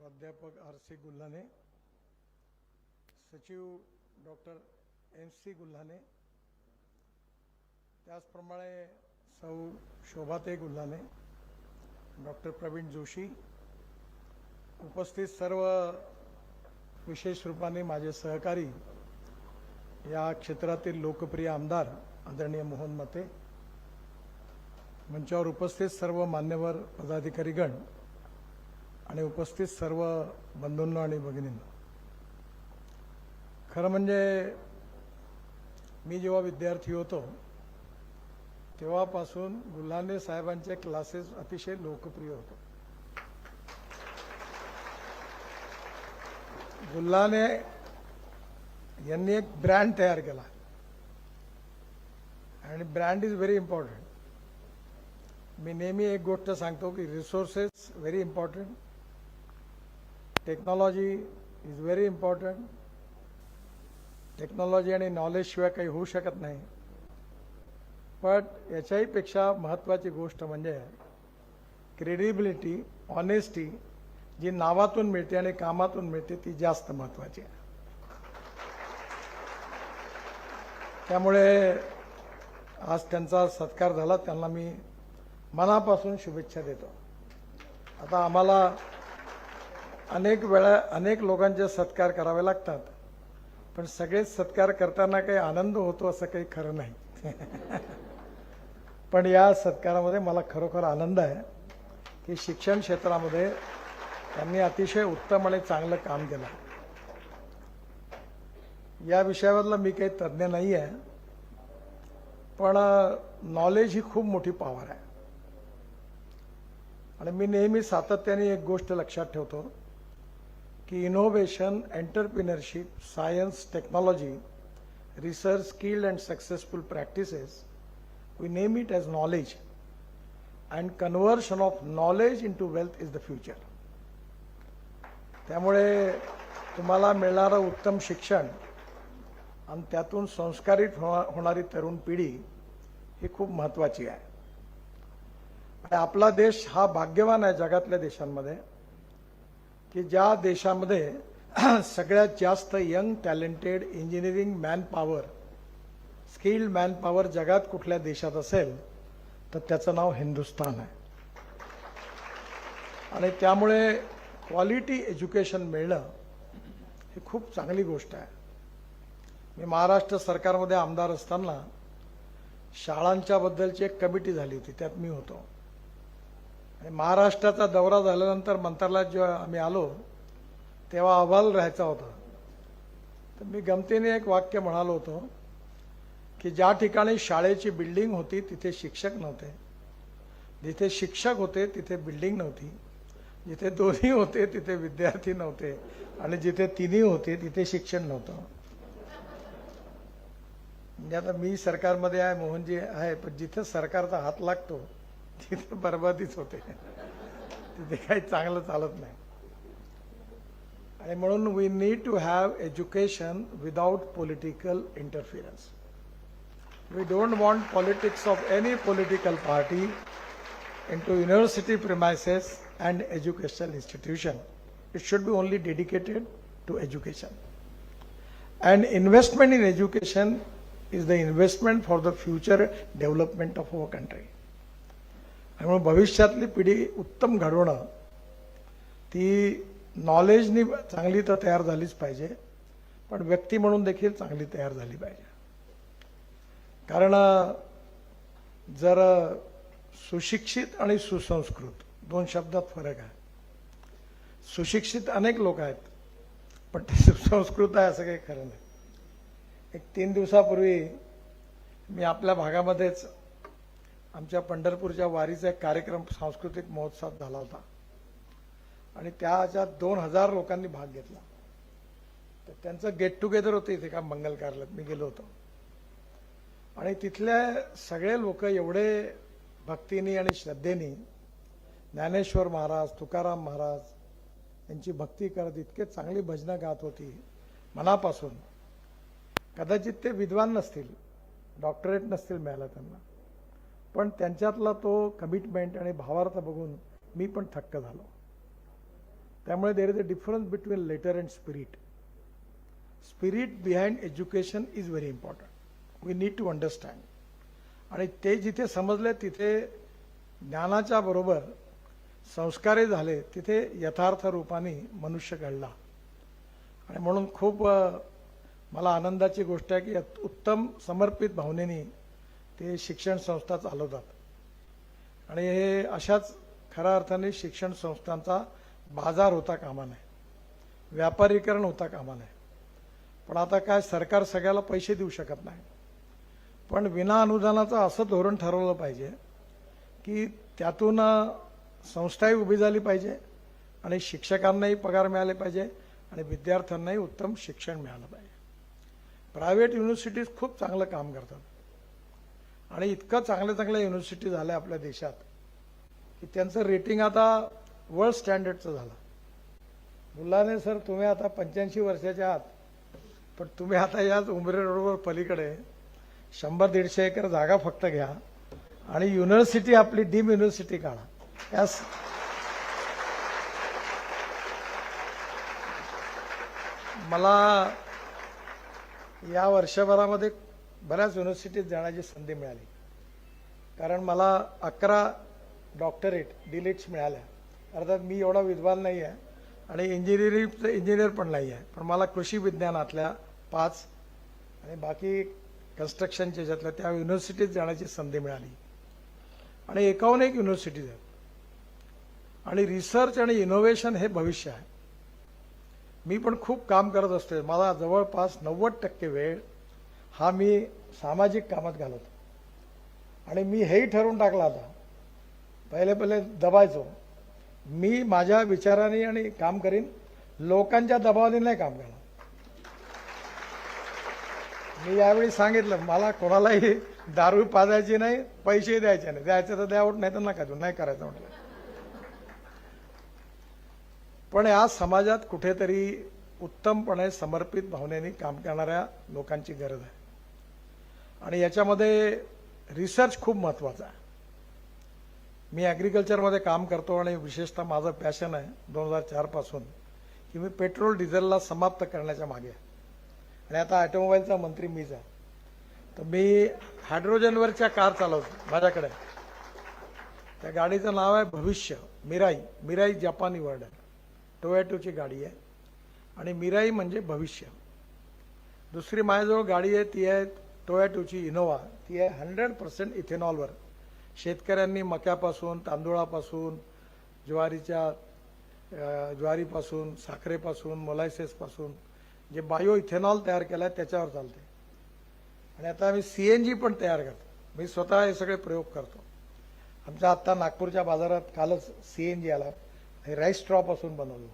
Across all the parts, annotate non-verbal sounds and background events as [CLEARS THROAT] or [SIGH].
प्राध्यापक R C Gulhane सचिव doctor N C Gulhane त्याचप्रमाणे सौ शोभाते गुल्हाने डॉक्टर प्रवीण जोशी उपस्थित सर्व विशेष रूपाने माझे सहकारी या क्षेत्रातील लोकप्रिय आमदार आदरणीय मोहन मते मंचावर उपस्थित सर्व मान्यवर पदाधिकारीगण आणि उपस्थित सर्व बंधूंना आणि भगिनींना. खरं म्हणजे मी जेव्हा विद्यार्थी होतो तेव्हापासून गुल्हाने साहेबांचे क्लासेस अतिशय लोकप्रिय होतो. गुल्हाने यांनी एक ब्रँड तयार केला. आणि ब्रँड इज व्हेरी इम्पॉर्टंट. मी नेहमी एक गोष्ट सांगतो की resources very important. Technology is very important technology आणि नॉलेजशिवाय काही होऊ शकत नाही. पण याच्याहीपेक्षा महत्त्वाची गोष्ट म्हणजे क्रेडिबिलिटी ऑनेस्टी जी नावातून मिळते आणि कामातून मिळते ती जास्त महत्त्वाची आहे. त्यामुळे आज त्यांचा सत्कार झाला त्यांना मी मनापासून शुभेच्छा देतो. आता आम्हाला अनेक वेळा अनेक लोकांचे सत्कार करावे लागतात. पण सगळेच सत्कार करताना काही आनंद होतो असं काही खरं नाही. [LAUGHS] पण या सत्कारामध्ये मला खरोखर आनंद आहे की शिक्षण क्षेत्रामध्ये त्यांनी अतिशय उत्तम आणि चांगलं काम केलं. या विषयावरला मी काही तज्ज्ञ नाही आहे पण नॉलेज ही खूप मोठी पॉवर आहे. आणि मी नेहमी सातत्याने एक गोष्ट लक्षात ठेवतो की innovation entrepreneurship science technology research skilled and successful practices we name it as knowledge and conversion of knowledge into wealth is the future त्यामुळे तुम्हाला मिळणारं उत्तम शिक्षण आणि त्यातून संस्कारित होणारी तरुण पिढी ही खूप महत्त्वाची आहे. आपला देश हा भाग्यवान आहे जगातल्या देशांमध्ये. की ज्या देशामध्ये [CLEARS THROAT] सगळ्यात जास्त young talented engineering manpower skilled manpower जगात कुठल्या देशात असेल तर त्याचं नाव हिंदुस्थान आहे. आणि त्यामुळे क्वालिटी एज्युकेशन मिळणं ही खूप चांगली गोष्ट आहे. मी महाराष्ट्र सरकारमध्ये आमदार असताना शाळांच्याबद्दलची एक कमिटी झाली होती त्यात मी होतो. आणि महाराष्ट्राचा दौरा झाल्यानंतर मंत्रालयात जेव्हा आम्ही आलो तेव्हा अहवाल राहायचा होता. तर मी गमतीने एक वाक्य म्हणालो होतो की ज्या ठिकाणी शाळेची बिल्डिंग होती तिथे शिक्षक नव्हते. जिथे शिक्षक होते तिथे बिल्डिंग नव्हती. जिथे दोन्ही होते तिथे विद्यार्थी नव्हते. आणि जिथे तिन्ही होते तिथे शिक्षण नव्हतं. म्हणजे आता मी सरकारमध्ये आहे मोहनजी आहे पण जिथे सरकारचा हात लागतो तिथे बरबादीच होते तिथे काही चांगलं चालत नाही आणि म्हणून we need to have education without political interference we don't want politics of any political party into university premises and educational institution. It should be only dedicated to education. And investment in education is the investment for the future development of our country. त्यामुळे भविष्यातली पिढी उत्तम घडवणं ती नॉलेजनी चांगली तर तयार झालीच पाहिजे पण व्यक्ती म्हणून देखील चांगली तयार झाली पाहिजे. कारण जर सुशिक्षित आणि सुसंस्कृत दोन शब्दात फरक आहे. सुशिक्षित अनेक लोक आहेत पण ते सुसंस्कृत आहे असं काही खरं नाही. एक तीन दिवसापूर्वी मी आपल्या भागामध्येच आमच्या पंढरपूरच्या वारीचा एक कार्यक्रम सांस्कृतिक महोत्सव झाला होता. आणि त्याच्या दोन हजार लोकांनी भाग घेतला. तर त्यांचं गेट टुगेदर होतं इथे का मंगल कार्यालयात. मी गेलो होतो. आणि तिथले सगळे लोक एवढे भक्तीनी आणि श्रद्धेने ज्ञानेश्वर महाराज तुकाराम महाराज यांची भक्ती करत इतके चांगली भजनं गात होती मनापासून. कदाचित ते विद्वान नसतील डॉक्टरेट नसतील मिळालं त्यांना. पण त्यांच्यातला तो कमिटमेंट आणि भावार्थ बघून मी पण थक्क झालो. त्यामुळे there is a difference between letter and spirit spirit behind education is very important we need to understand आणि ते जिथे समजले तिथे ज्ञानाच्या बरोबर संस्कारही झाले तिथे यथार्थ रूपाने मनुष्य घडला. आणि म्हणून खूप मला आनंदाची गोष्ट आहे की उत्तम समर्पित भावनेने ते शिक्षण संस्था चालवतात. आणि हे अशाच खऱ्या अर्थाने शिक्षण संस्थांचा बाजार होता कामा नये. व्यापारीकरण होता कामा नये. पण आता काय सरकार सगळ्याला पैसे देऊ शकत नाही. पण विना अनुदानाचं असं धोरण ठरवलं पाहिजे की त्यातून संस्थाही उभी झाली पाहिजे आणि शिक्षकांनाही पगार मिळाले पाहिजे आणि विद्यार्थ्यांनाही उत्तम शिक्षण मिळालं पाहिजे. प्रायव्हेट युनिव्हर्सिटीज खूप चांगलं काम करतात. आणि इतकं चांगल्या चांगल्या युनिव्हर्सिटी झाल्या आपल्या देशात की त्यांचं रेटिंग आता वर्ल्ड स्टँडर्डचं झालं. मुलाने सर तुम्ही आता पंच्याऐंशी वर्षाच्या आहात पण तुम्ही आता याच उमरे रोडवर पलीकडे शंभर दीडशे एकर जागा फक्त घ्या आणि युनिव्हर्सिटी आपली डीम युनिव्हर्सिटी काढा. यास मला या वर्षभरामध्ये बऱ्याच युनिव्हर्सिटीत जाण्याची संधी मिळाली. कारण मला अकरा डॉक्टरेट डिलेट्स मिळाल्या. अर्थात मी एवढा विद्वान नाही आहे आणि इंजिनिअरिंग इंजिनियर पण नाही आहे पण मला कृषी विज्ञानातल्या पाच आणि बाकी कन्स्ट्रक्शनच्या ज्यातल्या त्या युनिव्हर्सिटीत जाण्याची संधी मिळाली. आणि एकाहून एक युनिव्हर्सिटीज आहेत. आणि रिसर्च आणि इनोव्हेशन हे भविष्य आहे. मी पण खूप काम करत असतो मला जवळपास नव्वद टक्के वेळ हा मी सामाजिक कामात घालवतो आणि मी हेही ठरवून टाकला आता पहिले पहिले दबायचो. मी माझ्या विचाराने आणि काम करीन लोकांच्या दबावाने नाही काम करणार. मी यावेळी सांगितलं मला कोणालाही दारू पाजायची नाही पैसे द्यायचे नाही. द्यायचे तर द्यावं नाही तर नका देऊ नाही करायचं म्हटलं. पण या समाजात कुठेतरी उत्तमपणे समर्पित भावनेने काम करणाऱ्या लोकांची गरज आहे. आणि याच्यामध्ये रिसर्च खूप महत्त्वाचा आहे. मी ॲग्रिकल्चरमध्ये काम करतो आणि विशेषतः माझं पॅशन आहे दोन हजार चारपासून की मी पेट्रोल डिझेलला समाप्त करण्याच्या मागे आहे. आणि आता ऑटोमोबाईलचा मंत्री मीच आहे. तर मी हायड्रोजनवरच्या कार चालवतो माझ्याकडे. त्या गाडीचं नाव आहे भविष्य मिराई. मिराई जपानी वर्ड आहे. टोयॅटोची गाडी आहे. आणि मिराई म्हणजे भविष्य. दुसरी माझ्याजवळ गाडी आहे ती आहे टोयाटोची इनोवा ती आहे हंड्रेड पर्सेंट इथेनॉलवर. शेतकऱ्यांनी मक्यापासून तांदूळापासून ज्वारीच्या ज्वारीपासून साखरेपासून मोलायसेसपासून जे बायो इथेनॉल तयार केलं आहे त्याच्यावर चालते आणि आता आम्ही सी एन जी पण तयार करतो. मी स्वतः हे सगळे प्रयोग करतो. आमच्या आत्ता नागपूरच्या बाजारात कालच सी एन जी आला हे राईस स्ट्रॉपासून बनवलं.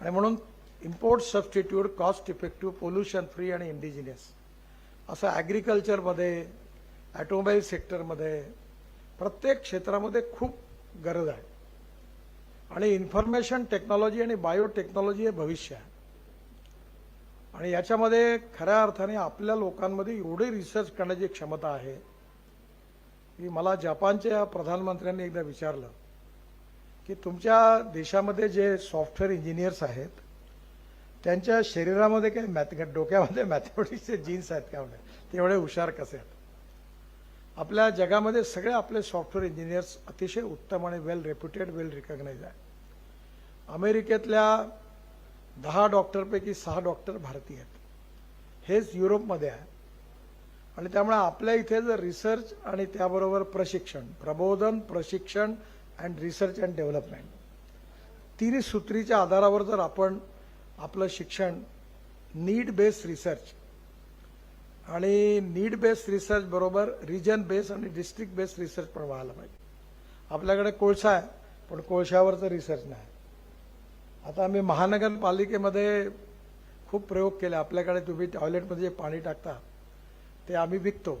आणि म्हणून import substitute cost effective pollution free आणि इंडिजिनियस. असं ॲग्रिकल्चरमध्ये ॲटोमोबाईल सेक्टरमध्ये प्रत्येक क्षेत्रामध्ये खूप गरज आहे. आणि इन्फॉर्मेशन टेक्नॉलॉजी आणि बायोटेक्नॉलॉजी हे भविष्य आहे. आणि याच्यामध्ये खऱ्या अर्थाने आपल्या लोकांमध्ये एवढी रिसर्च करण्याची क्षमता आहे की मला जपानच्या प्रधानमंत्र्यांनी एकदा विचारलं की तुमच्या देशामध्ये जे सॉफ्टवेअर इंजिनियर्स आहेत त्यांच्या शरीरामध्ये काही मॅथ डोक्यामध्ये मॅथमॅटिक्सचे जीन्स आहेत का म्हणजे तेवढे हुशार कसे आहेत? आपल्या जगामध्ये सगळे आपले सॉफ्टवेअर इंजिनियर्स अतिशय उत्तम आणि वेल रेप्युटेड वेल रिकग्नाइज आहे अमेरिकेतल्या दहा डॉक्टरपैकी सहा डॉक्टर भारतीय आहेत. हेच युरोपमध्ये आहे. आणि त्यामुळे आपल्या इथे जर रिसर्च आणि त्याबरोबर प्रशिक्षण प्रबोधन प्रशिक्षण अँड रिसर्च अँड डेव्हलपमेंट तिन्ही सूत्रीच्या आधारावर जर आपण आपलं शिक्षण नीड बेस्ड रिसर्च आणि नीड बेस्ड रिसर्च बरोबर रिजन बेस्ड आणि डिस्ट्रिक्ट बेस्ड रिसर्च पण व्हायला पाहिजे. आपल्याकडे कोळसा आहे पण कोळशावरचं रिसर्च नाही. आता आम्ही महानगरपालिकेमध्ये खूप प्रयोग केले. आपल्याकडे तुम्ही टॉयलेटमध्ये जे पाणी टाकता ते आम्ही विकतो.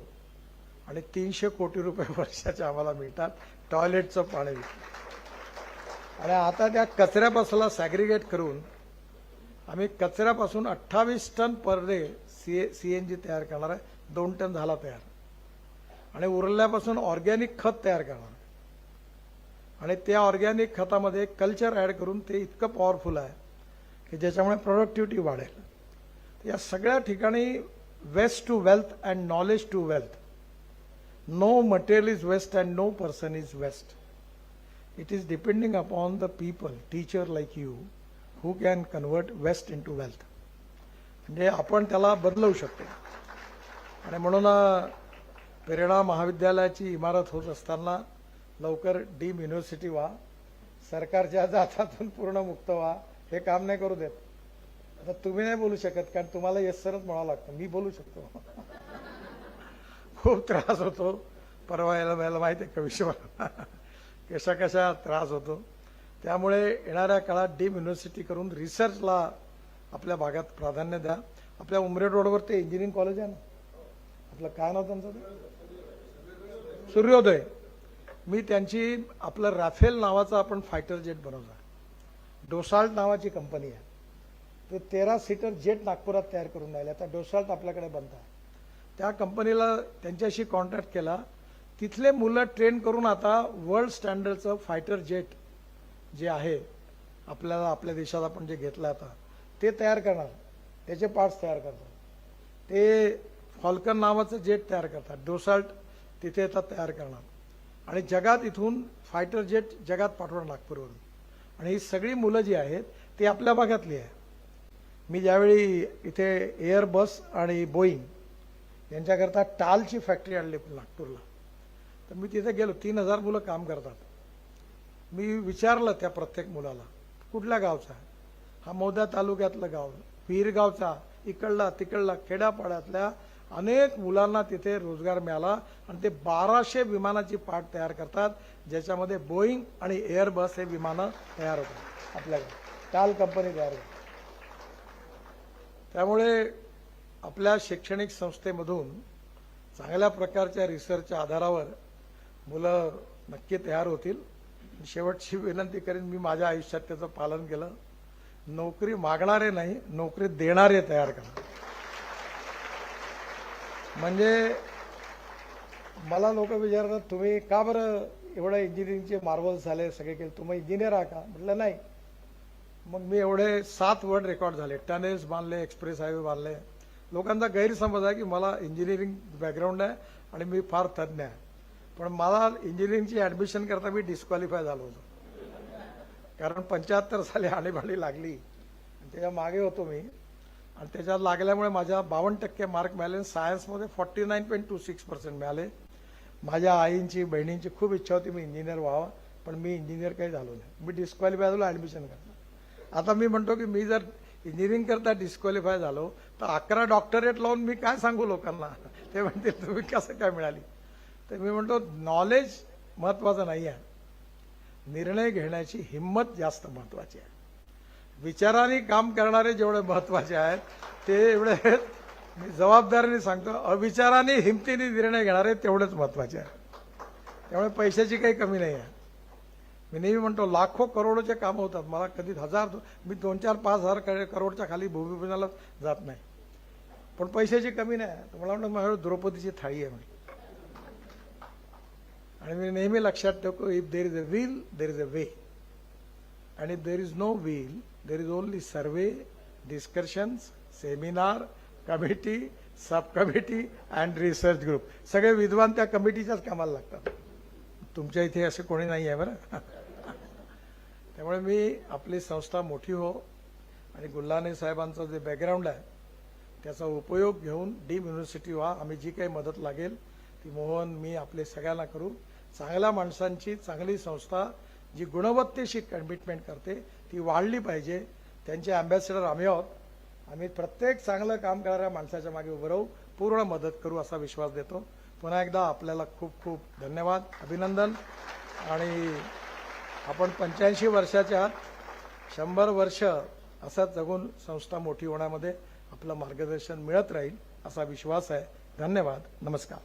आणि तीनशे कोटी रुपये [LAUGHS] वर्षाचे आम्हाला मिळतात टॉयलेटचं पाणी विकतो आणि आता त्या कचऱ्यापासून सॅग्रिगेट करून आम्ही कचऱ्यापासून अठ्ठावीस ton per day C C N G तयार करणार आहे. दोन टन झाला तयार. आणि उरल्यापासून ऑर्गॅनिक खत तयार करणार आणि त्या ऑर्गॅनिक खतामध्ये कल्चर ॲड करून ते इतकं पॉवरफुल आहे की ज्याच्यामुळे प्रोडक्टिव्हिटी वाढेल. या सगळ्या ठिकाणी waste to wealth and knowledge to wealth. No material is waste and no person is waste. It is depending upon the people teacher like you. Who can convert waste into wealth म्हणजे आपण त्याला बदलवू शकतो. आणि म्हणून प्रेरणा महाविद्यालयाची इमारत होत असताना लवकर डीम युनिव्हर्सिटी व्हा सरकारच्या जातातून पूर्ण मुक्त व्हा हे काम नाही करू देत. आता तुम्ही नाही बोलू शकत कारण तुम्हाला येस सरच म्हणावं लागतं. मी बोलू शकतो. खूप त्रास होतो. परवा यायला माहिती आहे कविश्वर कशा कशा त्रास होतो. त्यामुळे येणाऱ्या काळात डीम युनिव्हर्सिटी करून रिसर्चला आपल्या भागात प्राधान्य द्या. आपल्या उमरेड रोडवर ते इंजिनिअरिंग कॉलेज आहे ना? आपलं काय नाव त्यांचं ते? सूर्योदय. मी त्यांची आपलं राफेल नावाचा आपण फायटर जेट बनवला. डोसाल्ट नावाची कंपनी आहे. ते तेरा सीटर जेट नागपुरात तयार करून राहिले. आता डोसाल्ट आपल्याकडे बनत आहे. त्या कंपनीला त्यांच्याशी कॉन्टॅक्ट केला. तिथले मुलं ट्रेन करून आता वर्ल्ड स्टँडर्डचं फायटर जेट जे आहे आपल्याला आपल्या देशात आपण जे घेतलं आता ते तयार करणार. त्याचे पार्ट्स तयार करतात. ते फॉल्कन नावाचं जेट तयार करतात. डोसाल्ट तिथे येतात तयार करणार. आणि जगात इथून फायटर जेट जगात पाठवणार नागपूरवरून. आणि ही सगळी मुलं जी आहेत ती आपल्या भागातली आहे. मी ज्यावेळी इथे एअरबस आणि बोईंग यांच्याकरता टालची फॅक्टरी आणली नागपूरला तर मी तिथे गेलो. तीन हजार मुलं काम करतात. मी विचारलं त्या प्रत्येक मुलाला कुठल्या गावचा? आहे हा मोद्या तालुक्यातलं गाव पीरगावचा इकडला तिकडला खेड्यापाड्यातल्या अनेक मुलांना तिथे रोजगार मिळाला आणि ते बाराशे विमानाची पार्ट तयार करतात ज्याच्यामध्ये बोईंग आणि एअरबस हे विमानं तयार होतात आपल्याकडे. टाल कंपनी तयार होते. त्यामुळे आपल्या शैक्षणिक संस्थेमधून चांगल्या प्रकारच्या रिसर्चच्या आधारावर मुलं नक्की तयार होतील. शेवटची विनंती करेन मी माझ्या आयुष्यात त्याचं पालन केलं. नोकरी मागणारे नाही नोकरी देणारे तयार करा. म्हणजे मला लोक विचारतात तुम्ही का बरं एवढं इंजिनिअरिंगचे मार्वल्स झाले सगळे केले? तुम्ही इंजिनियर आहा का? म्हटलं नाही. मग मी एवढे सात वर्ड रेकॉर्ड झाले. टनेल्स बांधले एक्सप्रेस हायवे बांधले. लोकांचा गैरसमज आहे की मला इंजिनिअरिंग बॅकग्राऊंड आहे आणि मी फार तज्ज्ञ आहे. पण मला इंजिनिअरिंगची ॲडमिशन करता मी डिस्क्वालिफाय झालो होतो. कारण पंच्याहत्तर साली आणीबाणी लागली. त्याच्यामागे होतो मी. आणि त्याच्यात लागल्यामुळे माझ्या बावन्न टक्के मार्क मिळाले सायन्समध्ये forty nine point two six percent मिळाले. माझ्या आईंची बहिणींची खूप इच्छा होती मी इंजिनियर व्हावं पण मी इंजिनियर काही झालो नाही. मी डिस्क्वालिफाय झालो ॲडमिशन करता. आता मी म्हणतो की मी जर इंजिनिअरिंग करता डिस्क्वालिफाय झालो तर अकरा डॉक्टरेट लावून मी काय सांगू लोकांना? ते म्हणतील तुम्ही कसं काय मिळाली? तर मी म्हणतो नॉलेज महत्त्वाचं नाही आहे. निर्णय घेण्याची हिंमत जास्त महत्त्वाची आहे. विचाराने काम करणारे जेवढे महत्त्वाचे आहेत ते एवढे मी जबाबदारीने सांगतो अविचाराने हिमतीने निर्णय घेणारे तेवढेच महत्त्वाचे आहे त्यामुळे पैशाची काही कमी नाही आहे. मी नेहमी म्हणतो लाखो करोडोचे काम होतात. मला कधी हजार मी दोन चार पाच हजार करोडच्या खाली भूमिपूजनाला जात नाही. पण पैशाची कमी नाही. आहे. तर मला म्हणतो माझ्याकडे द्रौपदीची थाळी आहे म्हणजे आणि मी नेहमी लक्षात ठेवतो if there is a will there is a way आणि there is no will there is only survey discussions seminar committee sub committee and research group सगळे विद्वान त्या कमिटीच्याच कामाला लागतात. तुमच्या इथे असं कोणी नाही आहे बरं. [LAUGHS] त्यामुळे मी आपली संस्था मोठी हो आणि गुल्हाने साहेबांचं जे बॅकग्राऊंड आहे त्याचा उपयोग घेऊन डीम युनिव्हर्सिटी व्हा. आम्ही जी काही मदत लागेल ती मोहन मी आपले सगळ्यांना करू. चांगल्या माणसांची चांगली संस्था जी गुणवत्तेशी कमिटमेंट करते ती वाढली पाहिजे. त्यांचे अँबॅसेडर आम्ही आहोत. आम्ही प्रत्येक चांगलं काम करणाऱ्या माणसाच्या मागे उभं राहू पूर्ण मदत करू असा विश्वास देतो. पुन्हा एकदा आपल्याला खूप खूप धन्यवाद अभिनंदन. आणि आपण पंच्याऐंशी वर्षाच्या आत शंभर वर्ष असंच जगून संस्था मोठी होण्यामध्ये आपलं मार्गदर्शन मिळत राहील असा विश्वास आहे. धन्यवाद. नमस्कार.